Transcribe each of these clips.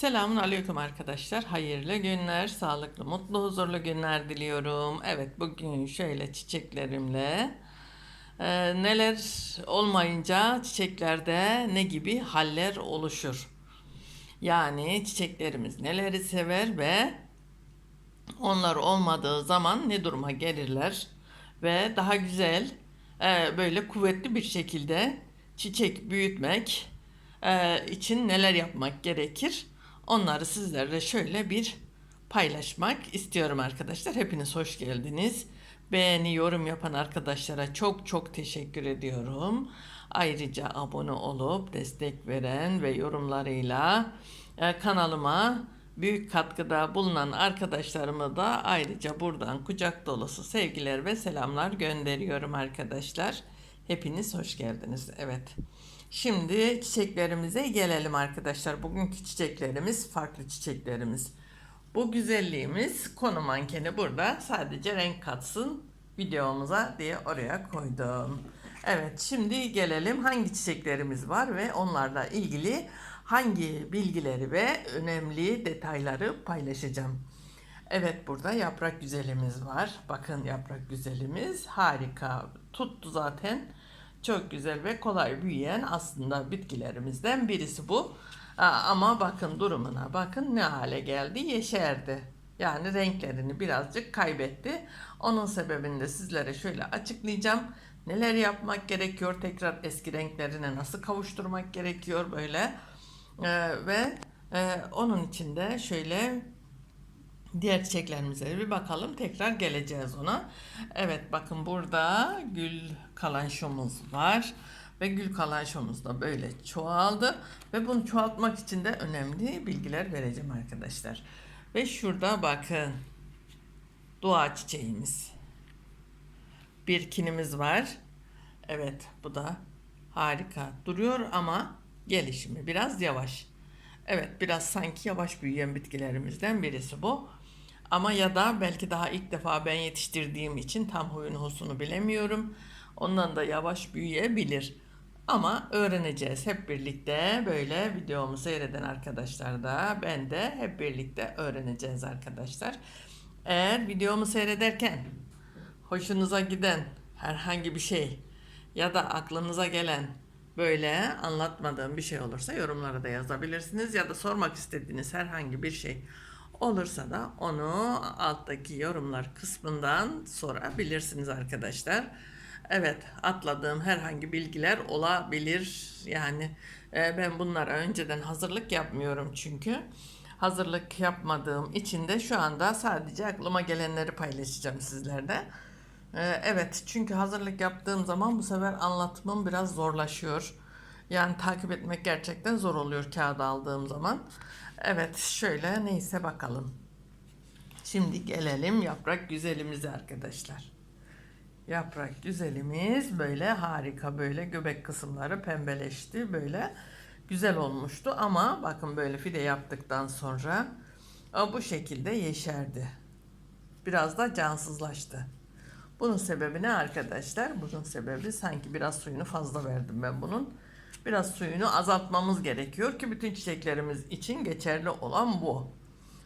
Selamun aleyküm arkadaşlar. Hayırlı günler, sağlıklı, mutlu, huzurlu günler diliyorum. Evet bugün şöyle çiçeklerimle e, neler olmayınca çiçeklerde ne gibi haller oluşur. Yani çiçeklerimiz neleri sever ve onlar olmadığı zaman ne duruma gelirler ve daha güzel e, böyle kuvvetli bir şekilde çiçek büyütmek e, için neler yapmak gerekir? Onları sizlerle şöyle bir paylaşmak istiyorum arkadaşlar. Hepiniz hoş geldiniz. Beğeni, yorum yapan arkadaşlara çok çok teşekkür ediyorum. Ayrıca abone olup destek veren ve yorumlarıyla e, kanalıma büyük katkıda bulunan arkadaşlarıma da ayrıca buradan kucak dolusu sevgiler ve selamlar gönderiyorum arkadaşlar. Hepiniz hoş geldiniz. Evet. Şimdi çiçeklerimize gelelim arkadaşlar. Bugünkü çiçeklerimiz farklı çiçeklerimiz. Bu güzelliğimiz konu mankeni burada sadece renk katsın videomuza diye oraya koydum. Evet şimdi gelelim hangi çiçeklerimiz var ve onlarla ilgili hangi bilgileri ve önemli detayları paylaşacağım. Evet burada yaprak güzelimiz var. Bakın yaprak güzelimiz harika tuttu zaten. Çok güzel ve kolay büyüyen aslında bitkilerimizden birisi bu. Ama bakın durumuna bakın ne hale geldi yeşerdi. Yani renklerini birazcık kaybetti. Onun sebebini de sizlere şöyle açıklayacağım. Neler yapmak gerekiyor? Tekrar eski renklerine nasıl kavuşturmak gerekiyor böyle. Ee, ve e, onun için de şöyle diğer çiçeklerimize bir bakalım. Tekrar geleceğiz ona. Evet bakın burada gül kalanşomuz var. Ve gül kalanşomuz da böyle çoğaldı. Ve bunu çoğaltmak için de önemli bilgiler vereceğim arkadaşlar. Ve şurada bakın. Dua çiçeğimiz. Bir kinimiz var. Evet bu da harika duruyor ama gelişimi biraz yavaş. Evet biraz sanki yavaş büyüyen bitkilerimizden birisi bu. Ama ya da belki daha ilk defa ben yetiştirdiğim için tam huyunu husunu bilemiyorum. Ondan da yavaş büyüyebilir. Ama öğreneceğiz hep birlikte böyle videomu seyreden arkadaşlar da ben de hep birlikte öğreneceğiz arkadaşlar. Eğer videomu seyrederken hoşunuza giden herhangi bir şey ya da aklınıza gelen böyle anlatmadığım bir şey olursa yorumlara da yazabilirsiniz ya da sormak istediğiniz herhangi bir şey olursa da onu alttaki yorumlar kısmından sorabilirsiniz arkadaşlar. Evet, atladığım herhangi bilgiler olabilir. Yani e, ben bunlara önceden hazırlık yapmıyorum çünkü. Hazırlık yapmadığım için de şu anda sadece aklıma gelenleri paylaşacağım sizlerle. E, evet, çünkü hazırlık yaptığım zaman bu sefer anlatımım biraz zorlaşıyor. Yani takip etmek gerçekten zor oluyor kağıda aldığım zaman. Evet, şöyle neyse bakalım. Şimdi gelelim yaprak güzelimize arkadaşlar. Yaprak güzelimiz böyle harika böyle göbek kısımları pembeleşti böyle güzel olmuştu ama bakın böyle fide yaptıktan sonra o bu şekilde yeşerdi. Biraz da cansızlaştı. Bunun sebebi ne arkadaşlar? Bunun sebebi sanki biraz suyunu fazla verdim ben bunun. Biraz suyunu azaltmamız gerekiyor ki bütün çiçeklerimiz için geçerli olan bu.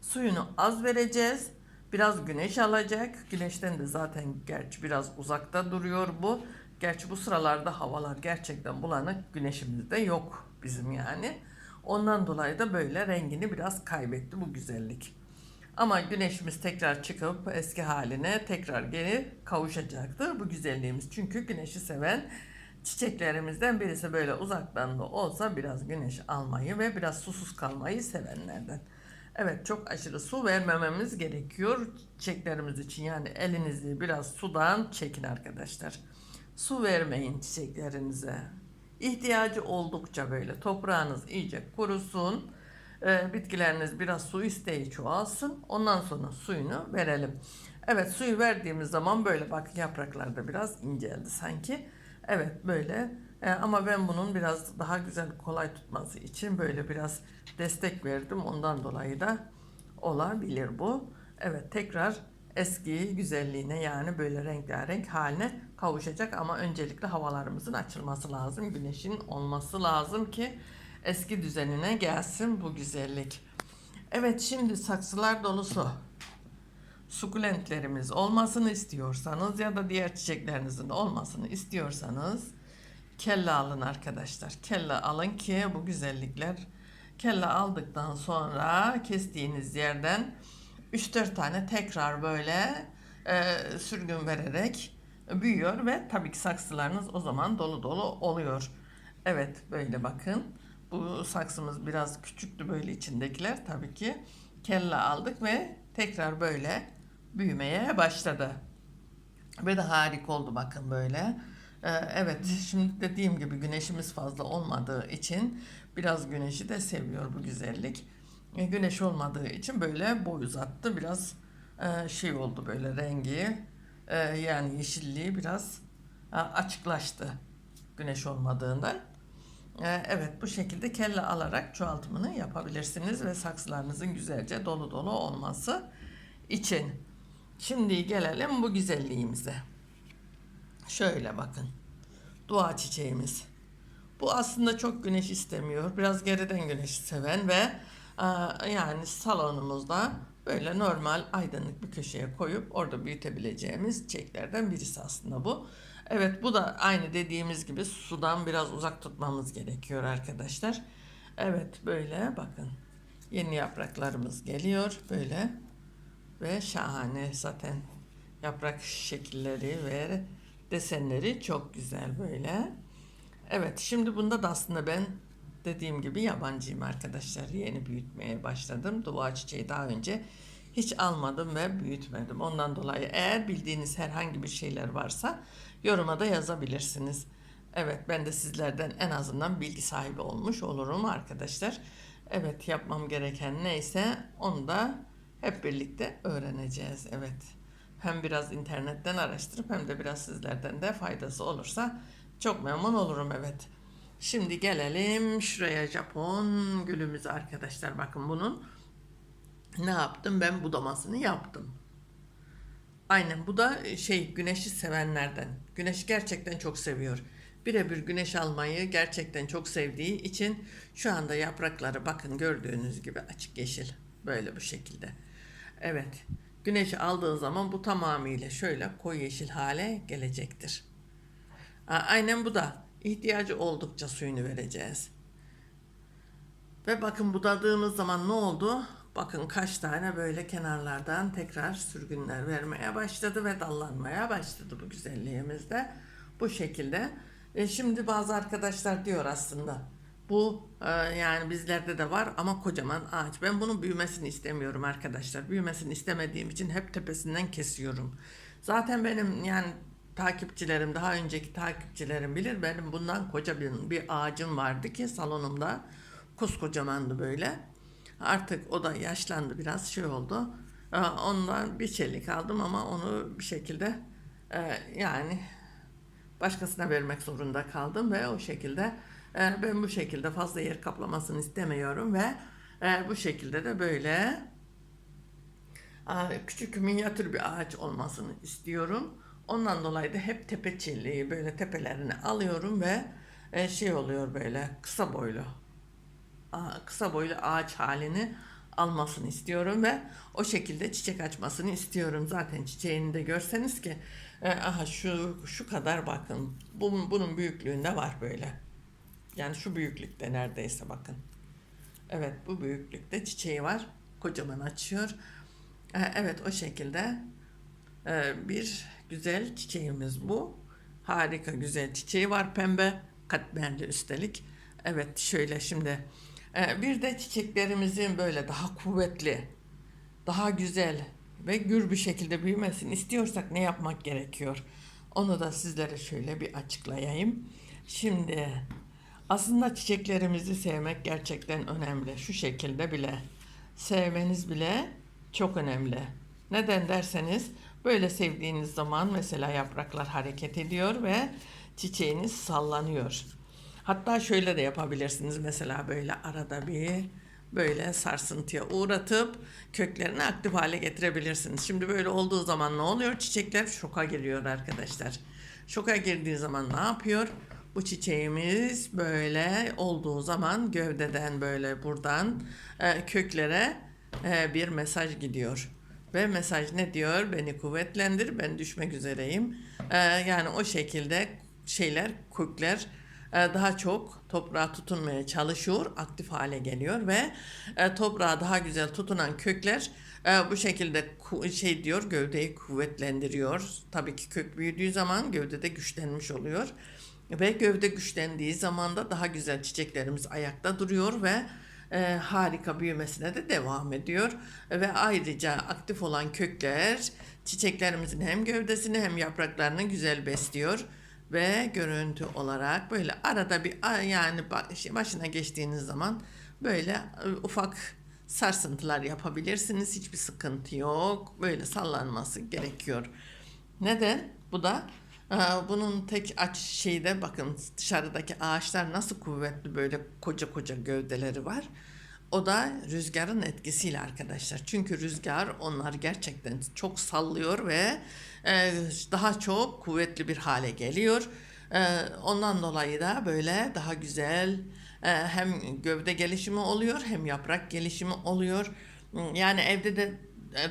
Suyunu az vereceğiz. Biraz güneş alacak. Güneşten de zaten gerçi biraz uzakta duruyor bu. Gerçi bu sıralarda havalar gerçekten bulanık. Güneşimiz de yok bizim yani. Ondan dolayı da böyle rengini biraz kaybetti bu güzellik. Ama güneşimiz tekrar çıkıp eski haline tekrar geri kavuşacaktır bu güzelliğimiz. Çünkü güneşi seven çiçeklerimizden birisi böyle uzaktan da olsa biraz güneş almayı ve biraz susuz kalmayı sevenlerden. Evet çok aşırı su vermememiz gerekiyor çiçeklerimiz için. Yani elinizi biraz sudan çekin arkadaşlar. Su vermeyin çiçeklerinize. İhtiyacı oldukça böyle toprağınız iyice kurusun. Ee, bitkileriniz biraz su isteği çoğalsın. Ondan sonra suyunu verelim. Evet suyu verdiğimiz zaman böyle bak yapraklar da biraz inceldi sanki. Evet böyle e, ama ben bunun biraz daha güzel kolay tutması için böyle biraz destek verdim. Ondan dolayı da olabilir bu. Evet tekrar eski güzelliğine yani böyle rengarenk haline kavuşacak ama öncelikle havalarımızın açılması lazım. Güneşin olması lazım ki eski düzenine gelsin bu güzellik. Evet şimdi saksılar dolusu sukulentlerimiz olmasını istiyorsanız ya da diğer çiçeklerinizin olmasını istiyorsanız kelle alın arkadaşlar. Kelle alın ki bu güzellikler kelle aldıktan sonra kestiğiniz yerden 3-4 tane tekrar böyle e, sürgün vererek büyüyor ve tabii ki saksılarınız o zaman dolu dolu oluyor. Evet böyle bakın. Bu saksımız biraz küçüktü böyle içindekiler tabii ki. Kelle aldık ve tekrar böyle büyümeye başladı. Ve de harika oldu bakın böyle. Ee, evet şimdi dediğim gibi güneşimiz fazla olmadığı için biraz güneşi de seviyor bu güzellik. E, güneş olmadığı için böyle boy uzattı. Biraz e, şey oldu böyle rengi e, yani yeşilliği biraz e, açıklaştı güneş olmadığından. E, evet bu şekilde kelle alarak çoğaltımını yapabilirsiniz ve saksılarınızın güzelce dolu dolu olması için. Şimdi gelelim bu güzelliğimize. Şöyle bakın. Dua çiçeğimiz. Bu aslında çok güneş istemiyor. Biraz geriden güneşi seven ve yani salonumuzda böyle normal aydınlık bir köşeye koyup orada büyütebileceğimiz çiçeklerden birisi aslında bu. Evet bu da aynı dediğimiz gibi sudan biraz uzak tutmamız gerekiyor arkadaşlar. Evet böyle bakın. Yeni yapraklarımız geliyor böyle ve şahane zaten yaprak şekilleri ve desenleri çok güzel böyle. Evet şimdi bunda da aslında ben dediğim gibi yabancıyım arkadaşlar. Yeni büyütmeye başladım. Dua çiçeği daha önce hiç almadım ve büyütmedim. Ondan dolayı eğer bildiğiniz herhangi bir şeyler varsa yoruma da yazabilirsiniz. Evet ben de sizlerden en azından bilgi sahibi olmuş olurum arkadaşlar. Evet yapmam gereken neyse onu da hep birlikte öğreneceğiz. Evet. Hem biraz internetten araştırıp hem de biraz sizlerden de faydası olursa çok memnun olurum evet. Şimdi gelelim şuraya Japon gülümüz arkadaşlar. Bakın bunun ne yaptım? Ben budamasını yaptım. Aynen bu da şey güneşi sevenlerden. Güneş gerçekten çok seviyor. Birebir güneş almayı gerçekten çok sevdiği için şu anda yaprakları bakın gördüğünüz gibi açık yeşil. Böyle bu şekilde. Evet. Güneşi aldığın zaman bu tamamıyla şöyle koyu yeşil hale gelecektir. Aynen bu da ihtiyacı oldukça suyunu vereceğiz. Ve bakın budadığımız zaman ne oldu? Bakın kaç tane böyle kenarlardan tekrar sürgünler vermeye başladı ve dallanmaya başladı bu güzelliğimizde. Bu şekilde. E şimdi bazı arkadaşlar diyor aslında bu e, yani bizlerde de var ama kocaman ağaç. Ben bunun büyümesini istemiyorum arkadaşlar. Büyümesini istemediğim için hep tepesinden kesiyorum. Zaten benim yani takipçilerim daha önceki takipçilerim bilir benim bundan koca bir, bir ağacım vardı ki salonumda koskocamandı böyle. Artık o da yaşlandı biraz şey oldu. E, ondan bir çelik aldım ama onu bir şekilde e, yani başkasına vermek zorunda kaldım ve o şekilde ben bu şekilde fazla yer kaplamasını istemiyorum ve e, bu şekilde de böyle küçük minyatür bir ağaç olmasını istiyorum. Ondan dolayı da hep tepe çilliği böyle tepelerini alıyorum ve e, şey oluyor böyle kısa boylu kısa boylu ağaç halini almasını istiyorum ve o şekilde çiçek açmasını istiyorum. Zaten çiçeğini de görseniz ki aha şu şu kadar bakın. Bunun, bunun büyüklüğünde var böyle. Yani şu büyüklükte neredeyse bakın. Evet bu büyüklükte çiçeği var. Kocaman açıyor. Ee, evet o şekilde ee, bir güzel çiçeğimiz bu. Harika güzel çiçeği var pembe katmerli üstelik. Evet şöyle şimdi ee, bir de çiçeklerimizin böyle daha kuvvetli, daha güzel ve gür bir şekilde büyümesini istiyorsak ne yapmak gerekiyor? Onu da sizlere şöyle bir açıklayayım. Şimdi aslında çiçeklerimizi sevmek gerçekten önemli. Şu şekilde bile sevmeniz bile çok önemli. Neden derseniz böyle sevdiğiniz zaman mesela yapraklar hareket ediyor ve çiçeğiniz sallanıyor. Hatta şöyle de yapabilirsiniz mesela böyle arada bir böyle sarsıntıya uğratıp köklerini aktif hale getirebilirsiniz. Şimdi böyle olduğu zaman ne oluyor? Çiçekler şoka giriyor arkadaşlar. Şoka girdiği zaman ne yapıyor? Bu çiçeğimiz böyle olduğu zaman gövdeden böyle buradan e, köklere e, bir mesaj gidiyor. Ve mesaj ne diyor? Beni kuvvetlendir, ben düşmek üzereyim. E, yani o şekilde şeyler, kökler e, daha çok toprağa tutunmaya çalışıyor, aktif hale geliyor ve e, toprağa daha güzel tutunan kökler e, bu şekilde şey diyor gövdeyi kuvvetlendiriyor. Tabii ki kök büyüdüğü zaman gövde de güçlenmiş oluyor. Ve gövde güçlendiği zaman da daha güzel çiçeklerimiz ayakta duruyor ve e, harika büyümesine de devam ediyor. Ve ayrıca aktif olan kökler çiçeklerimizin hem gövdesini hem yapraklarını güzel besliyor. Ve görüntü olarak böyle arada bir yani şey, başına geçtiğiniz zaman böyle e, ufak sarsıntılar yapabilirsiniz. Hiçbir sıkıntı yok. Böyle sallanması gerekiyor. Neden? Bu da bunun tek aç şeyi de bakın dışarıdaki ağaçlar nasıl kuvvetli böyle koca koca gövdeleri var. O da rüzgarın etkisiyle arkadaşlar. Çünkü rüzgar onları gerçekten çok sallıyor ve e, daha çok kuvvetli bir hale geliyor. E, ondan dolayı da böyle daha güzel e, hem gövde gelişimi oluyor hem yaprak gelişimi oluyor. Yani evde de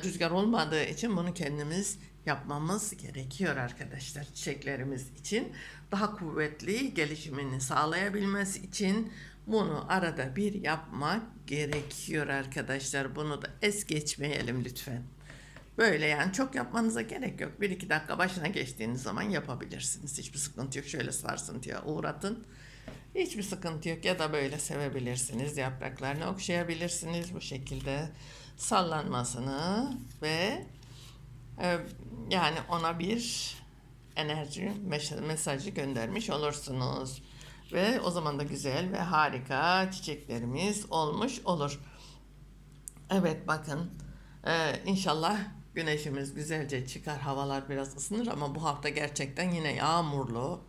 rüzgar olmadığı için bunu kendimiz yapmamız gerekiyor arkadaşlar çiçeklerimiz için. Daha kuvvetli gelişimini sağlayabilmesi için bunu arada bir yapmak gerekiyor arkadaşlar. Bunu da es geçmeyelim lütfen. Böyle yani çok yapmanıza gerek yok. Bir iki dakika başına geçtiğiniz zaman yapabilirsiniz. Hiçbir sıkıntı yok. Şöyle sarsıntıya uğratın. Hiçbir sıkıntı yok. Ya da böyle sevebilirsiniz. Yapraklarını okşayabilirsiniz. Bu şekilde sallanmasını ve yani ona bir enerji mes- mesajı göndermiş olursunuz. Ve o zaman da güzel ve harika çiçeklerimiz olmuş olur. Evet bakın e, inşallah güneşimiz güzelce çıkar havalar biraz ısınır ama bu hafta gerçekten yine yağmurlu.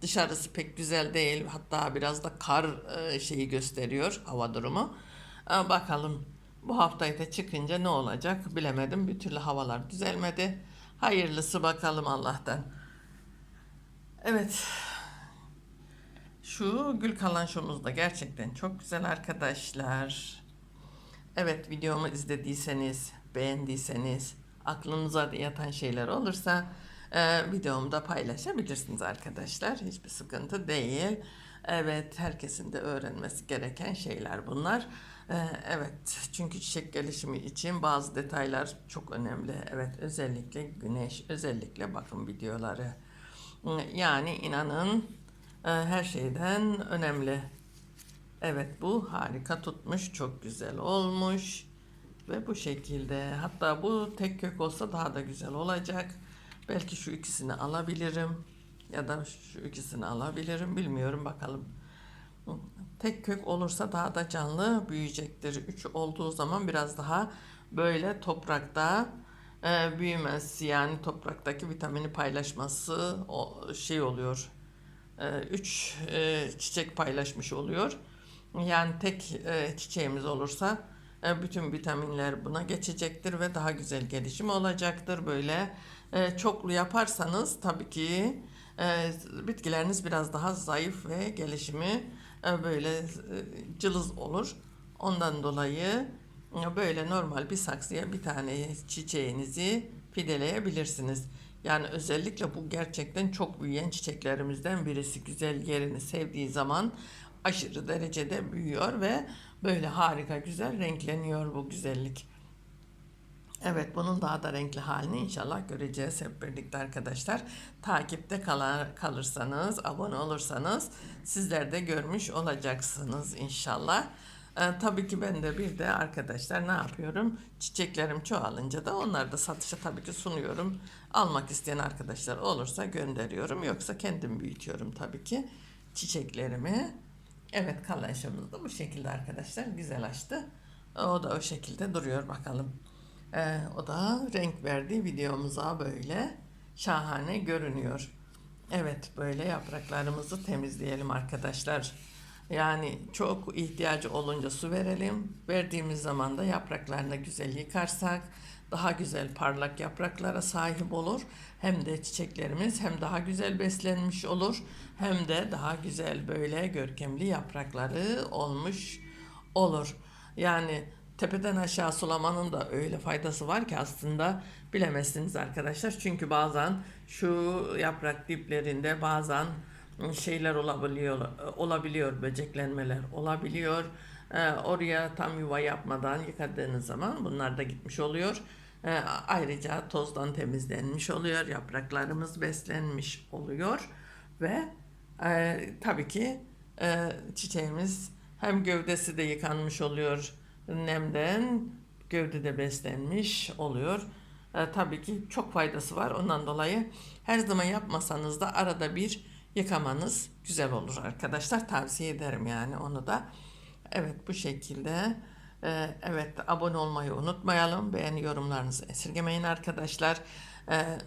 Dışarısı pek güzel değil hatta biraz da kar e, şeyi gösteriyor hava durumu. E, bakalım bu haftayı da çıkınca ne olacak bilemedim. Bir türlü havalar düzelmedi. Hayırlısı bakalım Allah'tan. Evet şu gül kalançomuz da gerçekten çok güzel arkadaşlar. Evet videomu izlediyseniz, beğendiyseniz, aklınıza yatan şeyler olursa e, videomu da paylaşabilirsiniz arkadaşlar. Hiçbir sıkıntı değil. Evet herkesin de öğrenmesi gereken şeyler bunlar. E, evet çünkü çiçek gelişimi için bazı detaylar çok önemli. Evet özellikle güneş, özellikle bakım videoları. Yani inanın e, her şeyden önemli. Evet bu harika tutmuş, çok güzel olmuş. Ve bu şekilde hatta bu tek kök olsa daha da güzel olacak. Belki şu ikisini alabilirim ya da şu ikisini alabilirim bilmiyorum bakalım. Tek kök olursa daha da canlı büyüyecektir. Üç olduğu zaman biraz daha böyle toprakta e, büyümesi yani topraktaki vitamini paylaşması o şey oluyor. E, üç e, çiçek paylaşmış oluyor. Yani tek e, çiçeğimiz olursa e, bütün vitaminler buna geçecektir ve daha güzel gelişim olacaktır. Böyle e, çoklu yaparsanız tabii ki e, bitkileriniz biraz daha zayıf ve gelişimi e, böyle e, cılız olur. Ondan dolayı e, böyle normal bir saksıya bir tane çiçeğinizi fideleyebilirsiniz. Yani özellikle bu gerçekten çok büyüyen çiçeklerimizden birisi. Güzel yerini sevdiği zaman aşırı derecede büyüyor ve böyle harika güzel renkleniyor bu güzellik. Evet bunun daha da renkli halini inşallah göreceğiz hep birlikte arkadaşlar. Takipte kala- kalırsanız, abone olursanız sizler de görmüş olacaksınız inşallah. Ee, tabii ki ben de bir de arkadaşlar ne yapıyorum? Çiçeklerim çoğalınca da onları da satışa tabii ki sunuyorum. Almak isteyen arkadaşlar olursa gönderiyorum. Yoksa kendim büyütüyorum tabii ki çiçeklerimi. Evet kalanşamız da bu şekilde arkadaşlar. Güzel açtı. O da o şekilde duruyor bakalım. Ee, o da renk verdi videomuza böyle şahane görünüyor. Evet böyle yapraklarımızı temizleyelim arkadaşlar. Yani çok ihtiyacı olunca su verelim. Verdiğimiz zaman da yapraklarını güzel yıkarsak daha güzel parlak yapraklara sahip olur. Hem de çiçeklerimiz hem daha güzel beslenmiş olur. Hem de daha güzel böyle görkemli yaprakları olmuş olur. Yani tepeden aşağı sulamanın da öyle faydası var ki aslında bilemezsiniz arkadaşlar. Çünkü bazen şu yaprak diplerinde bazen şeyler olabiliyor olabiliyor böceklenmeler olabiliyor. Ee, oraya tam yuva yapmadan yıkadığınız zaman bunlar da gitmiş oluyor. Ee, ayrıca tozdan temizlenmiş oluyor. Yapraklarımız beslenmiş oluyor ve e, tabii ki e, çiçeğimiz hem gövdesi de yıkanmış oluyor nemden gövde de beslenmiş oluyor. E, tabii ki çok faydası var. Ondan dolayı her zaman yapmasanız da arada bir yıkamanız güzel olur arkadaşlar. Tavsiye ederim yani onu da. Evet bu şekilde. E, evet abone olmayı unutmayalım. Beğeni yorumlarınızı esirgemeyin arkadaşlar. E,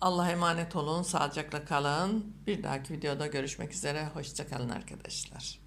Allah'a emanet olun. Sağlıcakla kalın. Bir dahaki videoda görüşmek üzere. Hoşçakalın arkadaşlar.